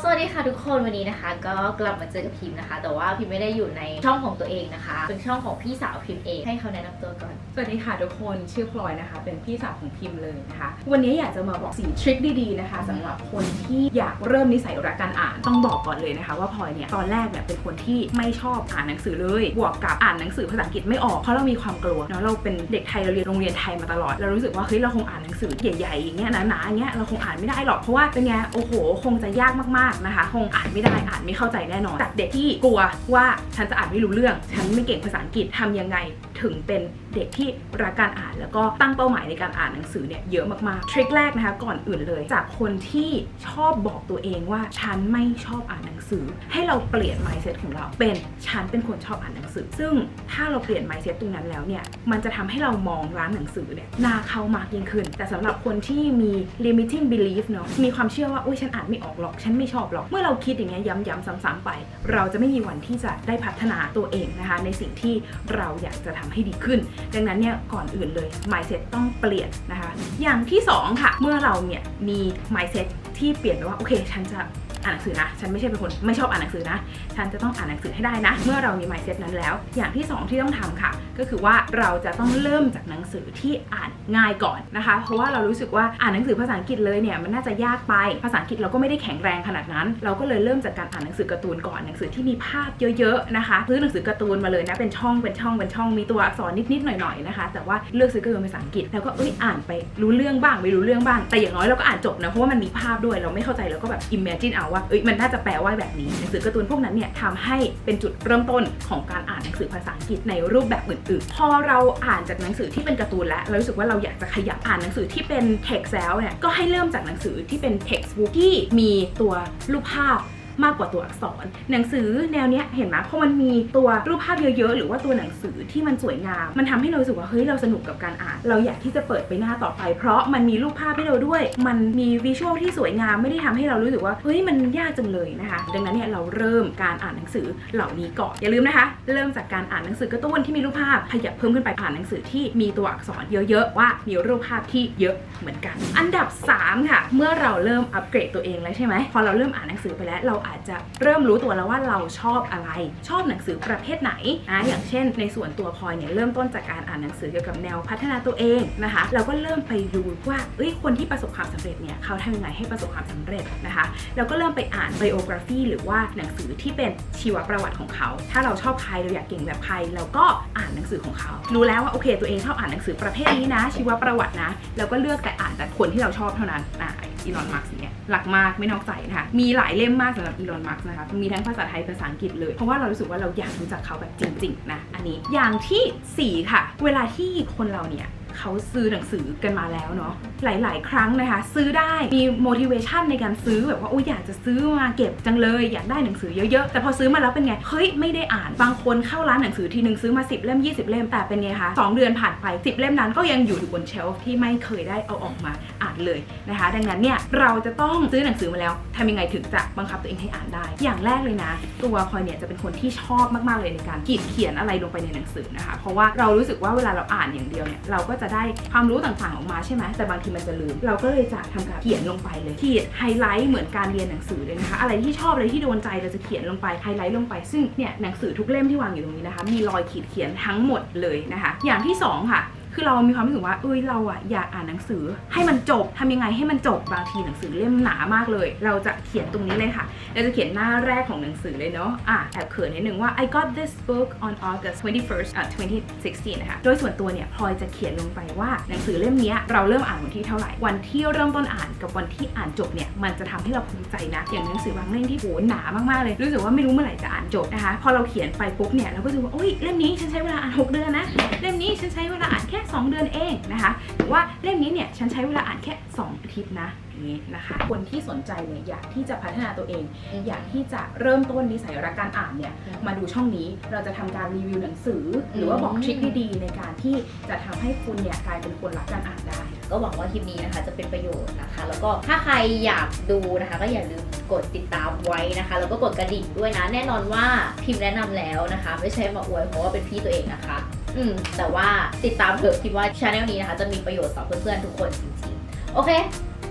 สวัสดีค่ะทุกคนวันนี้นะคะ ก็กลับมาเจอกับพิมพ์นะคะ แต่ว่าพิมไม่ได้อยู่ในช่องของตัวเองนะคะ เป็นช่องของพี่สาวพิมเองให้เขาแนะนำตัวก่อนสวัสดีค่ะทุกคนชื่อพลอยนะคะ เป็นพี่สาวของพิมพ์เลยนะคะ วันนี้อยากจะมาบอกสีทริคดีๆนะคะสำหรับคนที่อยากเริ่มนิสัยรักการอ่านต้องบอกก่อนเลยนะคะ ว่าพลอยเนี่ยตอนแรกเนี่ยเป็นคนที่ไม่ชอบอ่านหนังสือเลยบวกกับอ่านหนังสือภาษาอังกฤษไม่ออกเพราะเรามีความกลัวเนาะเราเป็นเด็กไทยเราเรียนโรงเรียนไทยมาตลอดเรารู้สึกว่าเฮ้ยเราคงอ่านหนังสือใหญ่ๆอย่างเงี้ยหนาๆอย่างเงี้ยเราคงอ่านไม่ได้หรอกเพราะว่าเป็นไงโอ้โห คงจะยากมากๆนะคะคงอ่านไม่ได้อ่านไม่เข้าใจแน่นอนจากเด็กที่กลัวว่าฉันจะอ่านไม่รู้เรื่อง ฉันไม่เก่งภาษาอังกฤษทำยังไงถึงเป็น เด็กที่รักการอ่านแล้วก็ตั้งเป้าหมายในการอ่านหนังสือเนี่ยเยอะมากๆทริคแรกนะคะก่อนอื่นเลยจากคนที่ชอบบอกตัวเองว่าฉันไม่ชอบอ่านหนังสือ ให้เราเปลี่ยน mindset ของเราเป็นฉันเป็นคนชอบอ่านหนังสือ ซึ่งถ้าเราเปลี่ยน mindset ตรงนั้นแล้วเนี่ยมันจะทำให้เรามองร้านหนังสือเนี่ยน่าเข้ามากยิ่งขึ้น แต่สำหรับคนที่มี limiting belief เนาะมีความเชื่อว่าโอ้ยฉันอ่านไม่ออกหรอก ฉันไม่ชอบหรอก เมื่อเราคิดอย่างเงี้ยย้ำๆซ้ำๆไป เราจะไม่มีวันที่จะได้พัฒนาตัวเองนะคะ ในสิ่งที่เราอยากจะทำให้ดีขึ้นดังนั้นเนี่ยก่อนอื่นเลย mindset ต้องเปลี่ยนนะคะ อย่างที่สองค่ะ เมื่อเราเนี่ยมี mindset ที่เปลี่ยนไปว่า โอเค ฉันจะ อ่านหนังสือนะ ฉันไม่ใช่เป็นคนไม่ชอบอ่านหนังสือนะ ฉันจะต้องอ่านหนังสือให้ได้นะ เมื่อเรามี mindset นั้นแล้ว อย่างที่สองที่ต้องทำค่ะ ก็คือว่าเราจะต้องเริ่มจากหนังสือที่อ่านง่ายก่อนนะคะ เพราะว่าเรารู้สึกว่าอ่านหนังสือภาษาอังกฤษเลยเนี่ยมันน่าจะยากไป ภาษาอังกฤษเราก็ไม่ได้แข็งแรงขนาดนั้น เราก็เลยเริ่มจากการอ่านหนังสือการ์ตูนก่อน หนังสือที่มีภาพเยอะๆนะคะซื้อหนังสือการ์ตูนมาเลยนะ เป็นช่องเป็นช่องเป็นช่องมีตัวอักษรนิดๆหน่อยๆนะคะ แต่ว่าเลือกซื้อการ์ตูนภาษาอังกฤษแล้วก็เอ้ยอ่านไปรู้เรื่องบ้างไม่รู้เรื่องบ้าง แต่อย่างน้อยเราก็อ่านจบนะเพราะว่ามันมีภาพด้วยเราไม่เข้าใจเราก็แบบ imagine เอาว่าเอ้ยมันน่าจะแปลว่าแบบนี้หนังสือการ์ตูนพวกนั้นเนี่ยทำให้เป็นจุดเริ่มต้นของการอ่านหนังสือภาษาอังกฤษในรูปแบบอื่นๆ พอเราอ่านจากหนังสือที่เป็นการ์ตูนแล้วเรารู้สึกว่าเราอยากจะขยับอ่านหนังสือที่เป็น text แล้วเนี่ยก็ให้เริ่มจากหนังสือที่เป็น textbook ที่มีตัวรูปภาพ มากกว่าตัวอักษร หนังสือแนวเนี้ยเห็นไหมเพราะมันมีตัวรูปภาพเยอะๆ หรือว่าตัวหนังสือที่มันสวยงาม มันทำให้เราสึกว่าเฮ้ยเราสนุกกับการอ่าน เราอยากที่จะเปิดไปหน้าต่อไป เพราะมันมีรูปภาพให้เราด้วย มันมีวิชวลที่สวยงามไม่ได้ทำให้เรารู้สึกว่าเฮ้ยมันยากจังเลยนะคะ ดังนั้นเนี่ยเราเริ่มการอ่านหนังสือเหล่านี้ก่อนอย่าลืมนะคะ เริ่มจากการอ่านหนังสือการ์ตูนที่มีรูปภาพขยับเพิ่มขึ้นไปอ่านหนังสือที่มีตัวอักษรเยอะๆว่ามีรูปภาพที่เยอะเหมือนกัน อันดับสามค่ะ เมื่อเราเริ่มอัปเกรดตัวเองแล้วใช่ไหมพอเราเริ่มอ่านหนังสือไปแล้วเราอาจจะเริ่มรู้ตัวแล้วว่าเราชอบอะไร ชอบหนังสือประเภทไหนนะอย่างเช่น ในส่วนตัวพลอยเนี่ยเริ่มต้นจากการอ่านหนังสือเกี่ยวกับแนวพัฒนาตัวเองนะคะเราก็เริ่มไปดูว่าเอ้ยคนที่ประสบความสำเร็จเนี่ยเขาทำยังไงให้ประสบความสำเร็จนะคะเราก็เริ่มไปอ่านไบโอกราฟีหรือว่าหนังสือที่เป็นชีวประวัติของเขา ถ้าเราชอบใครเราอยากเก่งแบบใครเราก็อ่านหนังสือของเขา รู้แล้วว่าโอเค ตัวเองชอบอ่านหนังสือประเภทนี้นะ ชีวประวัตินะเราก็เลือกแต่อ่านแต่คนที่เราชอบเท่านั้นอะอีลอนมัสเนี่ยหลักมากไม่นอกใจนะคะมีหลายเล่มมากสำหรับอีลอนมัสนะคะมีทั้งภาษาไทยภาษาอังกฤษเลยเพราะว่าเรารู้สึกว่าเราอยากรู้จักเขาแบบจริงๆนะอันนี้อย่างที่สี่ค่ะ เวลาที่คนเราเนี่ยเขาซื้อหนังสือกันมาแล้วเนาะ หลาย ๆ ครั้งนะคะ ซื้อได้มี motivation ในการซื้อแบบว่าโอ้ยอยากจะซื้อมาเก็บจังเลยอยากได้หนังสือเยอะ ๆ แต่พอซื้อมาแล้วเป็นไงเฮ้ยไม่ได้อ่านบางคนเข้าร้านหนังสือทีหนึ่งซื้อมา 10 เล่ม 20 เล่มแต่เป็นไงคะสองเดือนผ่านไป 10 เล่มนั้นก็ยังอยู่อยู่บนเชลฟ์ที่ไม่เคยได้เอาออกมาอ่านเลยนะคะ ดังนั้นเนี่ยเราจะต้องซื้อหนังสือมาแล้วทำยังไงถึงจะบังคับตัวเองให้อ่านได้ อย่างแรกเลยนะ ตัวพลอยเนี่ยจะเป็นคนที่ชอบมาก ๆ เลยในการขีดเขียนอะไรลงไปในหนังสือนะคะ เพราะว่าเรารู้สึกว่าเวลาเราอ่านอย่างเดียวเนี่ยเราก็จะได้ความรู้ต่างๆออกมาใช่ไหมแต่บางทีมันจะลืม เราก็เลยจะทำการเขียนลงไปเลยขีดไฮไลท์เหมือนการเรียนหนังสือเลยนะคะ อะไรที่ชอบอะไรที่โดนใจเราจะเขียนลงไปไฮไลท์ลงไปซึ่งเนี่ยหนังสือทุกเล่มที่วางอยู่ตรงนี้นะคะ มีรอยขีดเขียนทั้งหมดเลยนะคะ อย่างที่สองค่ะ คือเรามีความรู้สึกว่าเอ้ยเราอะอยากอ่านหนังสือ ให้มันจบทำยังไงให้มันจบบางทีหนังสือเล่มหนามากเลย เราจะเขียนตรงนี้เลยค่ะ เราจะเขียนหน้าแรกของหนังสือเลยเนาะอะแอบเขินนิดนึงว่า I got this book on August 21st อะ2016 นะคะโดยส่วนตัวเนี่ยพลอยจะเขียนลงไปว่าหนังสือเล่มนี้เราเริ่มอ่านวันที่เท่าไหร่วันที่เริ่มต้นอ่านกับวันที่อ่านจบเนี่ยมันจะทำให้เราภูมิใจนะอย่างหนังสือบางเล่มที่โหหนามากๆเลยรู้สึกว่าไม่รู้เมื่อไหร่จะอ่านจบนะคะ พอเราเขียนไปปุ๊บเนี่ยเราก็จะว่าโอ้ยเล่มนี้ฉันใช้เวลาอ่านหกเดือนนะเล่มนี้ฉันใช้เวลาอ่านแค่2 เดือนเองนะคะหรือว่าเล่มนี้เนี่ยฉันใช้เวลาอ่านแค่ 2 อาทิตย์นะอย่างนี้นะคะคนที่สนใจเนี่ยอยากที่จะพัฒนาตัวเอง อยากที่จะเริ่มต้นนิสัยรักการอ่านเนี่ยอืมมาดูช่องนี้เราจะทำการรีวิวหนังสือ หรือว่าบอกอืมทริคดีๆในการที่จะทำให้คุณเนี่ยกลายเป็นคนรักการอ่านได้ ก็หวังว่าคลิปนี้นะคะจะเป็นประโยชน์นะคะ แล้วก็ถ้าใครอยากดูนะคะ ก็อย่าลืมกดติดตามไว้นะคะ แล้วก็กดกระดิ่งด้วยนะ แน่นอนว่าพิมพ์แนะนำแล้วนะคะ ไม่ใช่มาอวยเพราะว่าเป็นพี่ตัวเองนะคะ อืมแต่ว่าติดตามเถอะพิมพ์ว่าช anel นี้นะคะจะมีประโยชน์ต่อเพื่อนๆทุกคนจริงๆ โอเค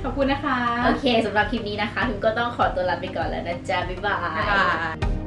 ขอบคุณนะคะ โอเคสำหรับคลิปนี้นะคะพิมก็ต้องขอตัวลาไปก่อนแล้วนะจ๊ะบ๊ายบาบ๊ายยบาย